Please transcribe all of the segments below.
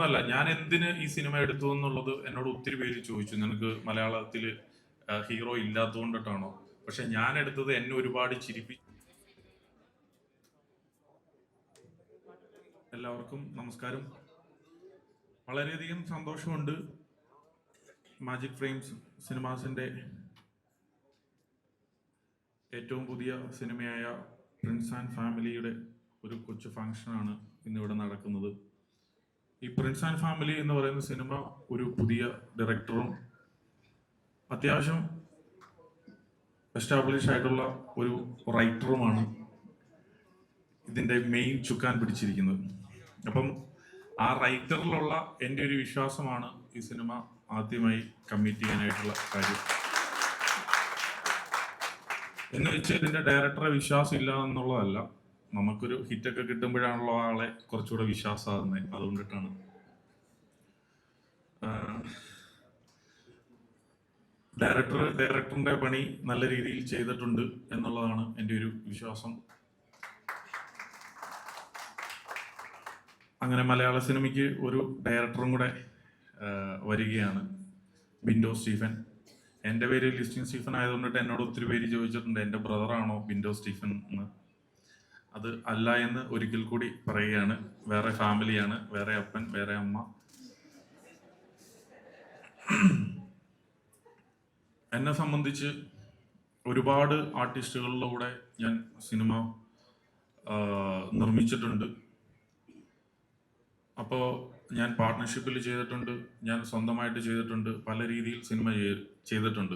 ഒന്നല്ല ഞാൻ എന്തിന് ഈ സിനിമ എടുത്തു എന്നുള്ളത് എന്നോട് ഒത്തിരി പേര് ചോദിച്ചു. നിനക്ക് മലയാളത്തിൽ ഹീറോ ഇല്ലാത്തതുകൊണ്ടിട്ടാണോ പക്ഷെ ഞാൻ എടുത്തത് എന്നെ ഒരുപാട് ചിരിപ്പി എല്ലാവർക്കും നമസ്കാരം. വളരെയധികം സന്തോഷമുണ്ട് മാജിക് ഫ്രെയിംസ് സിനിമാസിന്റെ ഏറ്റവും പുതിയ സിനിമയായ പ്രിൻസ് ആൻഡ് ഫാമിലിയുടെ ഒരു കൊച്ചു ഫംഗ്ഷനാണ് ഇന്നിവിടെ നടക്കുന്നത്. ഈ പ്രിൻസ് ആൻഡ് ഫാമിലി എന്ന് പറയുന്ന സിനിമ ഒരു പുതിയ ഡയറക്ടറും അത്യാവശ്യം എസ്റ്റാബ്ലിഷ് ആയിട്ടുള്ള ഒരു റൈറ്ററുമാണ് ഇതിന്റെ മെയിൻ ചുക്കാൻ പിടിച്ചിരിക്കുന്നത്. അപ്പം ആ റൈറ്ററിലുള്ള എന്റെ ഒരു വിശ്വാസമാണ് ഈ സിനിമ ആദ്യമായി കമ്മിറ്റ് ചെയ്യാനായിട്ടുള്ള കാര്യം. എന്ന് വെച്ചാൽ ഇതിന്റെ ഡയറക്ടറെ വിശ്വാസം ഇല്ല എന്നുള്ളതല്ല. നമുക്കൊരു ഹിറ്റൊക്കെ കിട്ടുമ്പോഴാണല്ലോ ആളെ കുറച്ചുകൂടെ വിശ്വാസമാകുന്നത്. അതുകൊണ്ടിട്ടാണ്. ഡയറക്ടർ ഡയറക്ടറിന്റെ പണി നല്ല രീതിയിൽ ചെയ്തിട്ടുണ്ട് എന്നുള്ളതാണ് എന്റെ ഒരു വിശ്വാസം. അങ്ങനെ മലയാള സിനിമയ്ക്ക് ഒരു ഡയറക്ടറും കൂടെ വരികയാണ് വിൻഡോ സ്റ്റീഫൻ. എന്റെ പേര് ലിസ്റ്റിൻ സ്റ്റീഫൻ ആയതുകൊണ്ടിട്ട് എന്നോട് ഒത്തിരി പേര് ചോദിച്ചിട്ടുണ്ട് എന്റെ ബ്രദറാണോ വിൻഡോ സ്റ്റീഫൻ? എന്ന്. അത് അല്ല എന്ന് ഒരിക്കൽ കൂടി പറയുകയാണ്. വേറെ ഫാമിലിയാണ് വേറെ അപ്പൻ വേറെ അമ്മ. എന്നെ സംബന്ധിച്ച് ഒരുപാട് ആർട്ടിസ്റ്റുകളിലൂടെ ഞാൻ സിനിമ നിർമ്മിച്ചിട്ടുണ്ട്. അപ്പോൾ ഞാൻ പാർട്ട്ണർഷിപ്പിൽ ചെയ്തിട്ടുണ്ട് ഞാൻ സ്വന്തമായിട്ട് ചെയ്തിട്ടുണ്ട് പല രീതിയിൽ സിനിമ ചെയ്- ചെയ്തിട്ടുണ്ട്.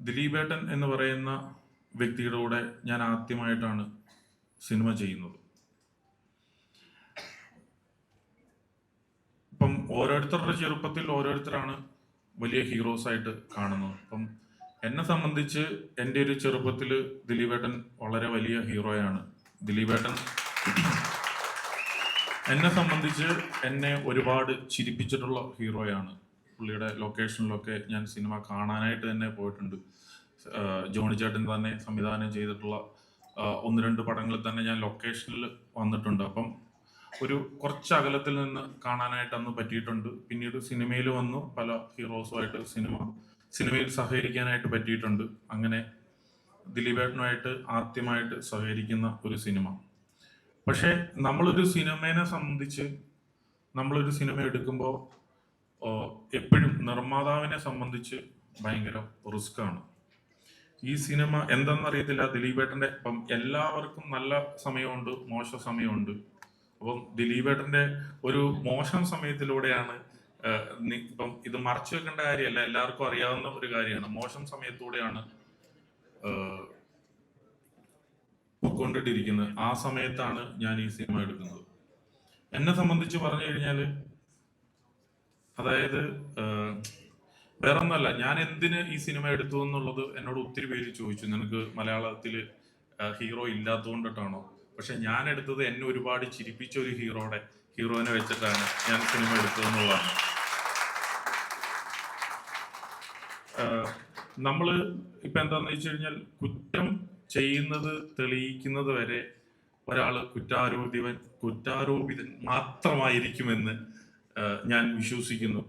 ദിലീപേട്ടൻ എന്ന് പറയുന്ന വ്യക്തിയുടെ കൂടെ ഞാൻ ആദ്യമായിട്ടാണ് സിനിമ ചെയ്യുന്നത്. ഇപ്പം ഓരോരുത്തരുടെ ചെറുപ്പത്തിൽ ഓരോരുത്തരാണ് വലിയ ഹീറോസ് ആയിട്ട് കാണുന്നത്. അപ്പം എന്നെ സംബന്ധിച്ച് എന്റെ ഒരു ചെറുപ്പത്തിൽ ദിലീപേട്ടൻ വളരെ വലിയ ഹീറോയാണ് ദിലീപേട്ടൻ എന്നെ സംബന്ധിച്ച് എന്നെ ഒരുപാട് ചിരിപ്പിച്ചിട്ടുള്ള ഹീറോയാണ് പുള്ളിയുടെ ലൊക്കേഷനിലൊക്കെ ഞാൻ സിനിമ കാണാനായിട്ട് തന്നെ പോയിട്ടുണ്ട്. ജോണി ചേട്ടൻ തന്നെ സംവിധാനം ചെയ്തിട്ടുള്ള ഒന്ന് രണ്ട് പടങ്ങളിൽ തന്നെ ഞാൻ ലൊക്കേഷനിൽ വന്നിട്ടുണ്ട്. അപ്പം ഒരു കുറച്ച് അകലത്തിൽ നിന്ന് കാണാനായിട്ട് അന്ന് പറ്റിയിട്ടുണ്ട്. പിന്നീട് സിനിമയിൽ വന്നു. പല ഹീറോസുമായിട്ട് സിനിമ സിനിമയിൽ സഹകരിക്കാനായിട്ട് പറ്റിയിട്ടുണ്ട്. അങ്ങനെ ദിലീപേട്ടനുമായിട്ട് ആദ്യമായിട്ട് സഹകരിക്കുന്ന ഒരു സിനിമ പക്ഷേ നമ്മളൊരു സിനിമേനെ സംബന്ധിച്ച് നമ്മളൊരു സിനിമ എടുക്കുമ്പോൾ എപ്പോഴും നിർമ്മാതാവിനെ സംബന്ധിച്ച് ഭയങ്കര റിസ്ക് ആണ്. ഈ സിനിമ എന്തെന്നറിയത്തില്ല. ദിലീപേട്ടന്റെ അപ്പം എല്ലാവർക്കും നല്ല സമയമുണ്ട് മോശം സമയമുണ്ട്. അപ്പം ദിലീപേട്ടന്റെ ഒരു മോശം സമയത്തിലൂടെയാണ് ഇപ്പം ഇത് മറച്ചു വെക്കേണ്ട കാര്യമല്ല എല്ലാവർക്കും അറിയാവുന്ന ഒരു കാര്യമാണ്. മോശം സമയത്തൂടെയാണ് പൊക്കൊണ്ടിട്ടിരിക്കുന്നത് ആ സമയത്താണ് ഞാൻ ഈ സിനിമ എടുക്കുന്നത്. എന്നെ സംബന്ധിച്ച് പറഞ്ഞു കഴിഞ്ഞാൽ അതായത് വേറൊന്നല്ല ഞാൻ എന്തിന് ഈ സിനിമ എടുത്തു എന്നുള്ളത് എന്നോട് ഒത്തിരി പേര് ചോദിച്ചു. നിനക്ക് മലയാളത്തിൽ ഹീറോ ഇല്ലാത്തതുകൊണ്ടിട്ടാണോ? പക്ഷെ ഞാൻ എടുത്തത് എന്നെ ഒരുപാട് ചിരിപ്പിച്ച ഒരു ഹീറോയുടെ ഹീറോയിനെ വെച്ചിട്ടാണ് ഞാൻ സിനിമ എടുത്തതെന്നുള്ളതാണ്. നമ്മൾ ഇപ്പൊ എന്താന്ന് വെച്ച് കഴിഞ്ഞാൽ കുറ്റം ചെയ്യുന്നത് തെളിയിക്കുന്നത് വരെ ഒരാൾ കുറ്റാരോപിതൻ കുറ്റാരോപിതൻ മാത്രമായിരിക്കുമെന്ന് ഞാൻ വിശ്വസിക്കുന്നു.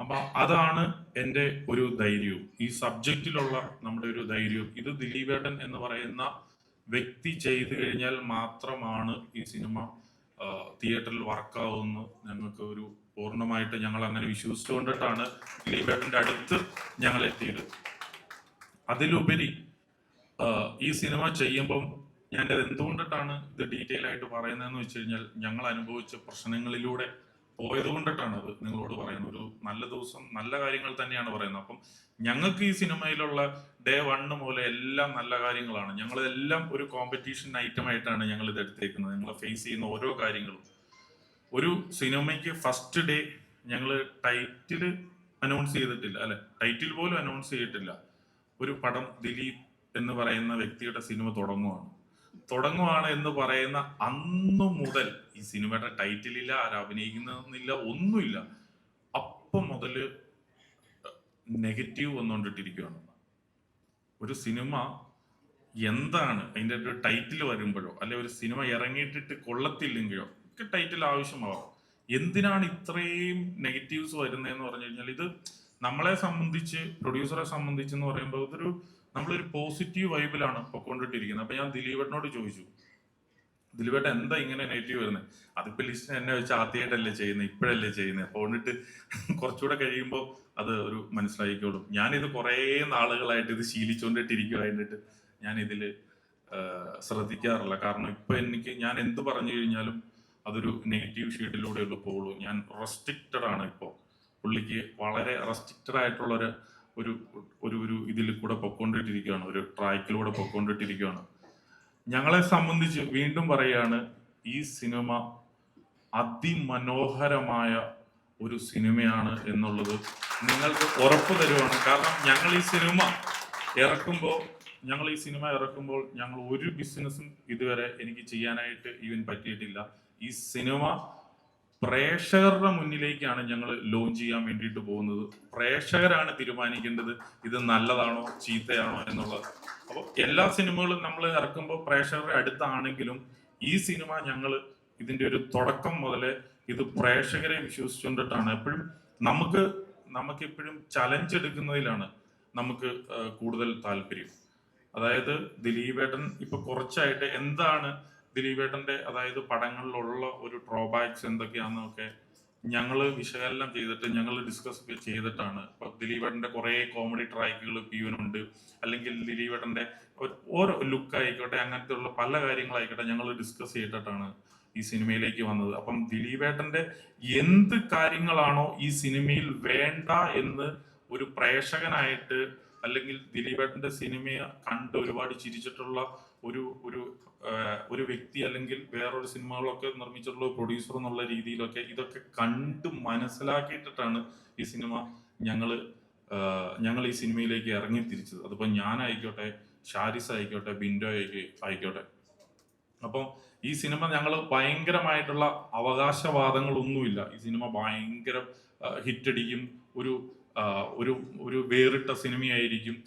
അപ്പൊ അതാണ് എന്റെ ഒരു ധൈര്യവും. ഈ സബ്ജക്റ്റിലുള്ള നമ്മുടെ ഒരു ധൈര്യവും. ഇത് ദിലീപേട്ടൻ എന്ന് പറയുന്ന വ്യക്തി ചെയ്തു കഴിഞ്ഞാൽ മാത്രമാണ് ഈ സിനിമ തിയേറ്ററിൽ വർക്കാവുമെന്ന് ഞങ്ങൾക്ക് ഒരു പൂർണമായിട്ട് ഞങ്ങൾ അങ്ങനെ വിശ്വസിച്ചുകൊണ്ടിട്ടാണ് ദിലീപേട്ടന്റെ അടുത്ത് ഞങ്ങൾ എത്തിയത് അതിലുപരി ഈ സിനിമ ചെയ്യുമ്പം ഞാൻ ഇത് എന്തുകൊണ്ടിട്ടാണ് ഇത് ഡീറ്റെയിൽ ആയിട്ട് പറയുന്നതെന്ന് വെച്ച് കഴിഞ്ഞാൽ ഞങ്ങൾ അനുഭവിച്ച പ്രശ്നങ്ങളിലൂടെ പോയത് കൊണ്ടിട്ടാണ് അത് നിങ്ങളോട് പറയുന്നത്. ഒരു നല്ല ദിവസം നല്ല കാര്യങ്ങൾ തന്നെയാണ് പറയുന്നത്. അപ്പം ഞങ്ങൾക്ക് ഈ സിനിമയിലുള്ള ഡേ വണ്ണ് മുതൽ എല്ലാം നല്ല കാര്യങ്ങളാണ്. ഞങ്ങളെല്ലാം ഒരു കോമ്പറ്റീഷൻ ഐറ്റമായിട്ടാണ് ഞങ്ങൾ ഇത് എടുത്തേക്കുന്നത്. ഞങ്ങൾ ഫേസ് ചെയ്യുന്ന ഓരോ കാര്യങ്ങളും. ഒരു സിനിമയ്ക്ക് ഫസ്റ്റ് ഡേ ഞങ്ങൾ ടൈറ്റിൽ അനൗൺസ് ചെയ്തിട്ടില്ല അല്ലെ? ടൈറ്റിൽ പോലും അനൗൺസ് ചെയ്തിട്ടില്ല. ഒരു പടം ദിലീപ് എന്ന് പറയുന്ന വ്യക്തിയുടെ സിനിമ തുടങ്ങുവാണ്. തുടങ്ങുവാണ് എന്ന് പറയുന്ന അന്നു മുതൽ ഈ സിനിമയുടെ ടൈറ്റിലില്ല ആര് അഭിനയിക്കുന്നതെന്നില്ല ഒന്നുമില്ല. അപ്പം മുതൽ നെഗറ്റീവ് വന്നുകൊണ്ടിട്ടിരിക്കുകയാണ് ഒരു സിനിമ എന്താണ്? അതിന്റെ ഒരു ടൈറ്റിൽ വരുമ്പോഴോ അല്ലെ ഒരു സിനിമ ഇറങ്ങിയിട്ടിട്ട് കൊള്ളത്തില്ലെങ്കിലോ ഒക്കെ ടൈറ്റിൽ ആവശ്യമാവാം. എന്തിനാണ് ഇത്രയും നെഗറ്റീവ്സ് വരുന്നതെന്ന് പറഞ്ഞു കഴിഞ്ഞാൽ ഇത് നമ്മളെ സംബന്ധിച്ച് പ്രൊഡ്യൂസറെ സംബന്ധിച്ച് എന്ന് പറയുമ്പോൾ ഇതൊരു നമ്മളൊരു പോസിറ്റീവ് വൈബിലാണ് പൊക്കോണ്ടിട്ടിരിക്കുന്നത്. അപ്പൊ ഞാൻ ദിലീപേട്ടനോട് ചോദിച്ചു ദിലീപേട്ടൻ എന്താ ഇങ്ങനെ നെഗറ്റീവ് വരുന്നത് അതിപ്പോ ലിസ്റ്റ് എന്നെ വെച്ച് ആദ്യമായിട്ടല്ലേ ചെയ്യുന്നത് ഇപ്പോഴല്ലേ ചെയ്യുന്നത് എന്നിട്ട് കുറച്ചുകൂടെ കഴിയുമ്പോൾ അത് ഒരു മനസ്സിലായിക്കോളും. ഞാനിത് കുറേ നാളുകളായിട്ട് ഇത് ശീലിച്ചുകൊണ്ടിട്ടിരിക്കുവായിട്ട് ഞാൻ ഇതിൽ ശ്രദ്ധിക്കാറില്ല. കാരണം ഇപ്പൊ എനിക്ക് ഞാൻ എന്ത് പറഞ്ഞു കഴിഞ്ഞാലും അതൊരു നെഗറ്റീവ് ഷീഡിലൂടെ ഉള്ളു പോകുള്ളൂ ഞാൻ റെസ്ട്രിക്റ്റഡ് ആണ് ഇപ്പോൾ പുള്ളിക്ക് വളരെ റെസ്ട്രിക്റ്റഡ് ആയിട്ടുള്ള ഒരു ഒരു ഒരു ഇതിൽ കൂടെ പൊക്കോണ്ടിട്ടിരിക്കുകയാണ് ഒരു ട്രാക്കിലൂടെ പൊക്കോണ്ടിട്ടിരിക്കുകയാണ് ഞങ്ങളെ സംബന്ധിച്ച് വീണ്ടും പറയാണ് ഈ സിനിമ അതിമനോഹരമായ ഒരു സിനിമയാണ് എന്നുള്ളത് നിങ്ങൾക്ക് ഉറപ്പ് തരുവാണ്. കാരണം ഞങ്ങൾ ഈ സിനിമ ഇറക്കുമ്പോൾ ഞങ്ങൾ ഈ സിനിമ ഇറക്കുമ്പോൾ ഞങ്ങൾ ഒരു ബിസിനസ്സും ഇതുവരെ എനിക്ക് ചെയ്യാനായിട്ട് ഈവൻ പറ്റിയിട്ടില്ല. ഈ സിനിമ പ്രേക്ഷകരുടെ മുന്നിലേക്കാണ് ഞങ്ങൾ ലോഞ്ച് ചെയ്യാൻ വേണ്ടിയിട്ട് പോകുന്നത്. പ്രേക്ഷകരാണ് തീരുമാനിക്കേണ്ടത് ഇത് നല്ലതാണോ ചീത്തയാണോ എന്നുള്ളത്. അപ്പോൾ എല്ലാ സിനിമകളും നമ്മൾ ഇറക്കുമ്പോൾ പ്രേക്ഷകരുടെ അടുത്താണെങ്കിലും ഈ സിനിമ ഞങ്ങൾ ഇതിന്റെ ഒരു തുടക്കം മുതലേ ഇത് പ്രേക്ഷകരെ വിശ്വസിച്ചുകൊണ്ടിട്ടാണ്. എപ്പോഴും നമുക്ക് നമുക്ക് എപ്പോഴും ചലഞ്ച് എടുക്കുന്നതിലാണ് നമുക്ക് കൂടുതൽ താല്പര്യം. അതായത് ദിലീപേട്ടൻ ഇപ്പൊ കുറച്ചായിട്ട് എന്താണ് ദിലീപേട്ടന്റെ അതായത് പടങ്ങളിലുള്ള ഒരു ഡ്രോബാക്സ് എന്തൊക്കെയാണെന്നൊക്കെ ഞങ്ങൾ വിശകലനം ചെയ്തിട്ട് ഞങ്ങൾ ഡിസ്കസ് ചെയ്തിട്ടാണ്. ഇപ്പൊ ദിലീപേട്ടന്റെ കുറെ കോമഡി ട്രാക്കുകൾ പിയുനുണ്ട് അല്ലെങ്കിൽ ദിലീപേട്ടന്റെ ഓരോ ലുക്ക് ആയിക്കോട്ടെ അങ്ങനത്തെ ഉള്ള പല കാര്യങ്ങളായിക്കോട്ടെ ഞങ്ങൾ ഡിസ്കസ് ചെയ്തിട്ടാണ് ഈ സിനിമയിലേക്ക് വന്നത്. അപ്പം ദിലീപേട്ടന്റെ എന്ത് കാര്യങ്ങളാണോ ഈ സിനിമയിൽ വേണ്ട എന്ന് ഒരു പ്രേക്ഷകനായിട്ട് അല്ലെങ്കിൽ ദിലീപേട്ടന്റെ സിനിമയെ കണ്ട് ഒരുപാട് ചിരിച്ചിട്ടുള്ള ഒരു ഒരു ഒരു വ്യക്തി അല്ലെങ്കിൽ വേറൊരു സിനിമകളൊക്കെ നിർമ്മിച്ചിട്ടുള്ള പ്രൊഡ്യൂസർ എന്നുള്ള രീതിയിലൊക്കെ ഇതൊക്കെ കണ്ട് മനസ്സിലാക്കിയിട്ടിട്ടാണ് ഈ സിനിമ ഞങ്ങൾ ഞങ്ങൾ ഈ സിനിമയിലേക്ക് ഇറങ്ങി തിരിച്ചത്. അതിപ്പോൾ ഞാനായിക്കോട്ടെ ഷാരിസ് ആയിക്കോട്ടെ ബിൻഡോ ആയിക്കോട്ടെ. അപ്പോൾ ഈ സിനിമ ഞങ്ങൾ ഭയങ്കരമായിട്ടുള്ള അവകാശവാദങ്ങളൊന്നുമില്ല. ഈ സിനിമ ഭയങ്കര ഹിറ്റടിക്കും ഒരു ഒരു ഒരു വേറിട്ട സിനിമയായിരിക്കും.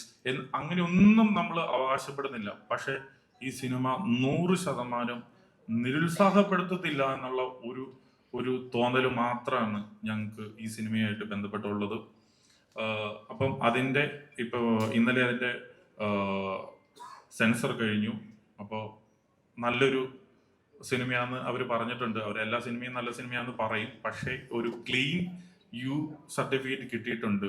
അങ്ങനെ ഒന്നും നമ്മൾ അവകാശപ്പെടുന്നില്ല. പക്ഷെ ഈ സിനിമ നൂറ് ശതമാനം നിരുത്സാഹപ്പെടുത്തത്തില്ല എന്നുള്ള ഒരു ഒരു തോന്നൽ മാത്രമാണ് ഞങ്ങൾക്ക് ഈ സിനിമയായിട്ട് ബന്ധപ്പെട്ടുള്ളത്. അപ്പം അതിന്റെ ഇപ്പോൾ ഇന്നലെ അതിന്റെ സെൻസർ കഴിഞ്ഞു. അപ്പോൾ നല്ലൊരു സിനിമയാന്ന് അവർ പറഞ്ഞിട്ടുണ്ട്. അവർ എല്ലാ സിനിമയും നല്ല സിനിമയാന്ന് പറയും. പക്ഷേ ഒരു ക്ലീൻ യു സർട്ടിഫിക്കറ്റ് കിട്ടിയിട്ടുണ്ട്.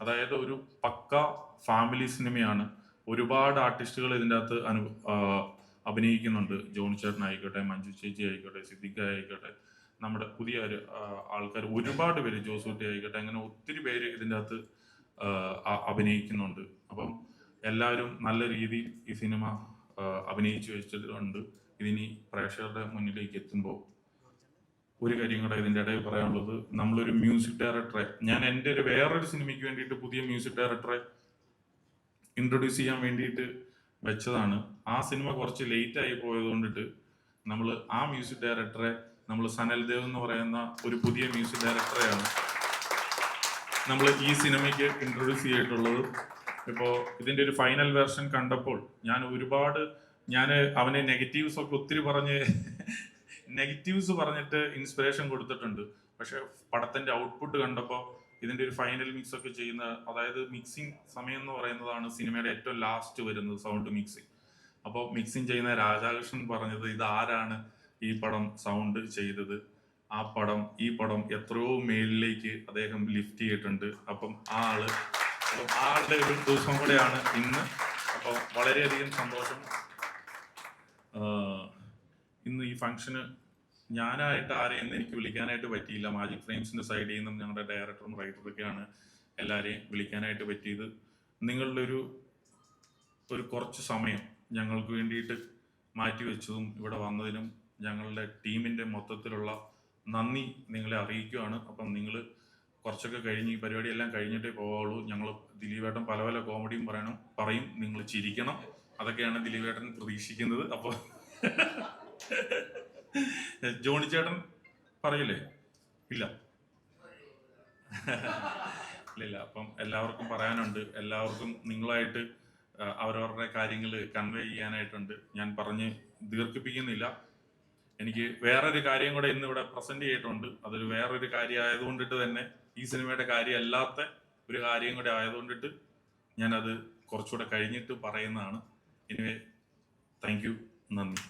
അതായത് ഒരു പക്ക ഫാമിലി സിനിമയാണ്. ഒരുപാട് ആർട്ടിസ്റ്റുകൾ ഇതിന്റെ അകത്ത് അനു അഭിനയിക്കുന്നുണ്ട്. ജോണി ചേട്ടൻ ആയിക്കോട്ടെ മഞ്ജു ചേച്ചി ആയിക്കോട്ടെ സിദ്ദിഖ ആയിക്കോട്ടെ നമ്മുടെ പുതിയ ആൾക്കാർ ഒരുപാട് പേര് ജോസൂട്ടി ആയിക്കോട്ടെ അങ്ങനെ ഒത്തിരി പേര് ഇതിന്റെ അകത്ത് അഭിനയിക്കുന്നുണ്ട്. അപ്പം എല്ലാവരും നല്ല രീതിയിൽ ഈ സിനിമ അഭിനയിച്ചു വെച്ചിട്ടുണ്ട്. ഇതിനി പ്രേക്ഷകരുടെ മുന്നിലേക്ക് എത്തുമ്പോൾ ഒരു കാര്യം കൂടെ ഇതിന്റെ ഇടയിൽ പറയാനുള്ളത് നമ്മളൊരു മ്യൂസിക് ഡയറക്ടറെ ഞാൻ എന്റെ ഒരു വേറൊരു സിനിമയ്ക്ക് വേണ്ടിയിട്ട് പുതിയ മ്യൂസിക് ഡയറക്ടറെ ഇൻട്രൊഡ്യൂസ് ചെയ്യാൻ വേണ്ടിയിട്ട് വെച്ചതാണ്. ആ സിനിമ കുറച്ച് ലേറ്റ് ആയി പോയത് കൊണ്ടിട്ട് നമ്മൾ ആ മ്യൂസിക് ഡയറക്ടറെ നമ്മൾ സനൽ ദേവ് എന്ന് പറയുന്ന ഒരു പുതിയ മ്യൂസിക് ഡയറക്ടറെയാണ് നമ്മൾ ഈ സിനിമയ്ക്ക് ഇൻട്രൊഡ്യൂസ് ചെയ്തിട്ടുള്ളത്. ഇപ്പോൾ ഇതിന്റെ ഒരു ഫൈനൽ വേർഷൻ കണ്ടപ്പോൾ ഞാൻ ഒരുപാട് ഞാൻ അവനെ നെഗറ്റീവ്സ് ഒക്കെ ഒത്തിരി പറഞ്ഞ് നെഗറ്റീവ്സ് പറഞ്ഞിട്ട് ഇൻസ്പിറേഷൻ കൊടുത്തിട്ടുണ്ട്. പക്ഷെ പടത്തിന്റെ ഔട്ട്പുട്ട് കണ്ടപ്പോൾ ഇതിന്റെ ഒരു ഫൈനൽ മിക്സ് ഒക്കെ ചെയ്യുന്ന അതായത് മിക്സിംഗ് സമയം എന്ന് പറയുന്നതാണ് സിനിമയുടെ ഏറ്റവും ലാസ്റ്റ് വരുന്നത് സൗണ്ട് മിക്സിംഗ് അപ്പോൾ മിക്സിംഗ് ചെയ്യുന്ന രാധാകൃഷ്ണൻ പറഞ്ഞത് ഇത് ആരാണ് ഈ പടം സൗണ്ട് ചെയ്തത്? ആ പടം ഈ പടം എത്രയോ മേലിലേക്ക് അദ്ദേഹം ലിഫ്റ്റ് ചെയ്തിട്ടുണ്ട്. അപ്പം ആ ആൾ അപ്പം ആ ആളുടെ ഒരു ദിവസം കൂടെയാണ് ഇന്ന്. അപ്പോൾ വളരെയധികം സന്തോഷം. ഇന്ന് ഈ ഫംഗ്ഷന് ഞാനായിട്ട് ആരെയും എനിക്ക് വിളിക്കാനായിട്ട് പറ്റിയില്ല. മാജിക് ഫ്രെയിംസിന്റെ സൈഡിൽ നിന്നും ഞങ്ങളുടെ ഡയറക്ടറും റൈറ്ററൊക്കെയാണ് എല്ലാവരെയും വിളിക്കാനായിട്ട് പറ്റിയത്. നിങ്ങളുടെ ഒരു ഒരു കുറച്ച് സമയം ഞങ്ങൾക്ക് വേണ്ടിയിട്ട് മാറ്റിവെച്ചതും ഇവിടെ വന്നതിനും ഞങ്ങളുടെ ടീമിന്റെ മൊത്തത്തിലുള്ള നന്ദി നിങ്ങളെ അറിയിക്കുകയാണ്. അപ്പം നിങ്ങൾ കുറച്ചൊക്കെ കഴിഞ്ഞ് ഈ പരിപാടിയെല്ലാം കഴിഞ്ഞിട്ടേ പോവുള്ളൂ ഞങ്ങൾ ദിലീപേട്ടൻ പല പല കോമഡിയും പറയണം പറയും നിങ്ങൾ ചിരിക്കണം. അതൊക്കെയാണ് ദിലീപേട്ടൻ പ്രതീക്ഷിക്കുന്നത്. അപ്പോൾ ജോണി ചേട്ടൻ പറയില്ലേ ഇല്ല. ഇല്ല അപ്പം എല്ലാവർക്കും പറയാനുണ്ട്. എല്ലാവർക്കും നിങ്ങളായിട്ട് അവരവരുടെ കാര്യങ്ങൾ കൺവേ ചെയ്യാനായിട്ടുണ്ട്. ഞാൻ പറഞ്ഞ് ദീർഘിപ്പിക്കുന്നില്ല. എനിക്ക് വേറൊരു കാര്യം കൂടെ ഇന്ന് ഇവിടെ പ്രസന്റ് ചെയ്തിട്ടുണ്ട്. അതൊരു വേറൊരു കാര്യം ആയതുകൊണ്ടിട്ട് തന്നെ ഈ സിനിമയുടെ കാര്യം അല്ലാത്ത ഒരു കാര്യം കൂടെ ആയതുകൊണ്ടിട്ട് ഞാനത് കുറച്ചുകൂടെ കഴിഞ്ഞിട്ട് പറയുന്നതാണ്. എനിവേ താങ്ക് യു നന്ദി.